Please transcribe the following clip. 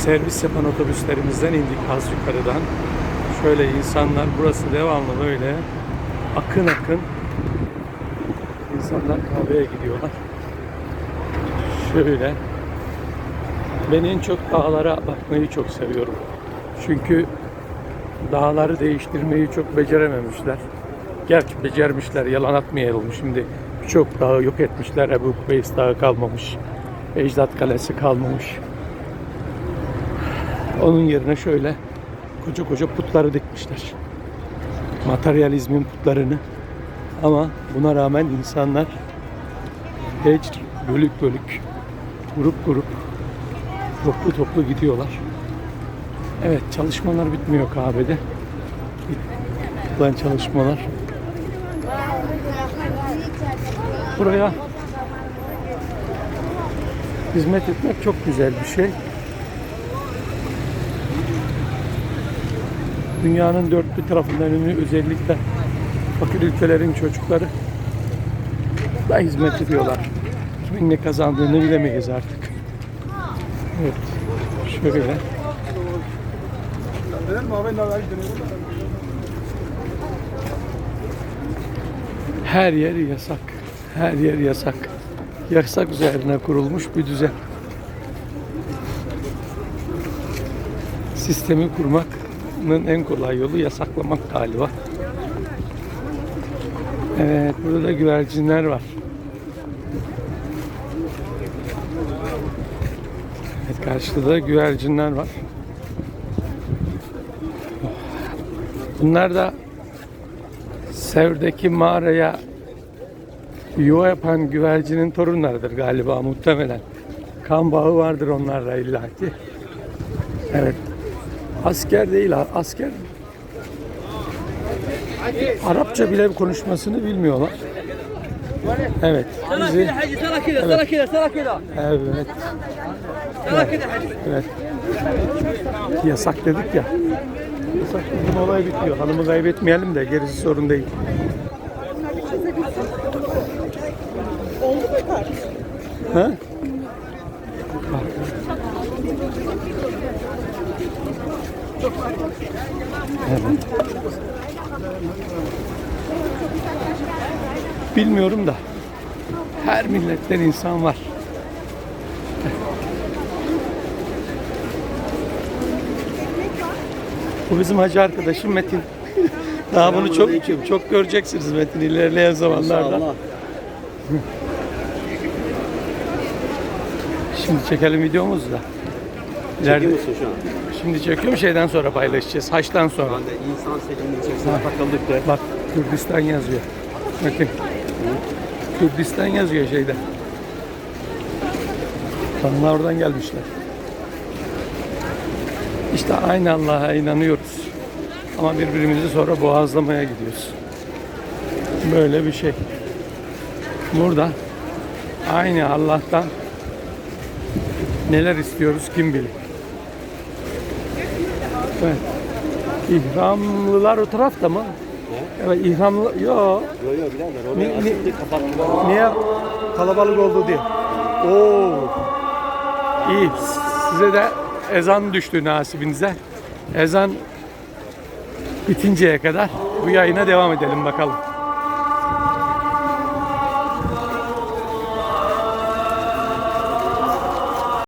servis yapan otobüslerimizden indik az yukarıdan. Şöyle insanlar burası devamlı böyle akın akın insanlar kahveye gidiyorlar. Şöyle ben en çok dağlara bakmayı çok seviyorum. Çünkü dağları değiştirmeyi çok becerememişler. Gerçi becermişler, yalan atmayalım. Şimdi birçok dağı yok etmişler. Ebu Kubeys Dağı kalmamış. Ecdat Kalesi kalmamış. Onun yerine şöyle koca koca putları dikmişler. Materyalizmin putlarını. Ama buna rağmen insanlar hiç bölük bölük, grup grup, toplu toplu gidiyorlar. Evet çalışmalar bitmiyor kahvede. Yapılan çalışmalar. Buraya hizmet etmek çok güzel bir şey. Dünyanın dört bir tarafından ünlü özellikle fakir ülkelerin çocukları da hizmet ediyorlar. Kimin ne kazandığını bilemeyiz artık. Evet. Şöyle. Her yer yasak. Her yer yasak. Yasak üzerine kurulmuş bir düzen. Sistemi kurmanın en kolay yolu yasaklamak galiba. Evet, burada da güvercinler var. Evet, karşıda da güvercinler var. Bunlar da Sevr'deki mağaraya yuva yapan güvercinin torunlarıdır galiba muhtemelen. Kan bağı vardır onlarla illaki. Evet. Asker değil, asker Arapça bile konuşmasını bilmiyorlar. Evet. Bizi... Evet. Evet. Evet. evet. Yasak dedik ya. Yasak bizim olay bitiyor. Hanımı kaybetmeyelim de gerisi sorun değil. Ha? Evet. Bilmiyorum da her milletten insan var. Bu bizim hacı arkadaşım Metin. Daha bunu çok çok göreceksiniz Metin ilerleyen zamanlarda. Şimdi çekelim videomuzu da. İleride, Çekiyor musun şu an? şimdi çekiyorum şeyden sonra paylaşacağız. Haçtan sonra. Ben de insan seliminin içerisine takıldık da. Bak Kürdistan yazıyor. Metin. Kürdistan yazıyor şeyde. Tanrılar oradan gelmişler. İşte aynı Allah'a inanıyoruz. Ama birbirimizi sonra boğazlamaya gidiyoruz. Böyle bir şey. Burada aynı Allah'tan neler istiyoruz kim bilir. Evet. İhramlılar o tarafta mı? Evet ihramlı yok birader Ni- oraya ni- açıldı kapattılar. Niye kalabalık oldu diye. Oo. İyi. Size de ezan düştü nasibinize. Ezan bitinceye kadar bu yayına devam edelim bakalım.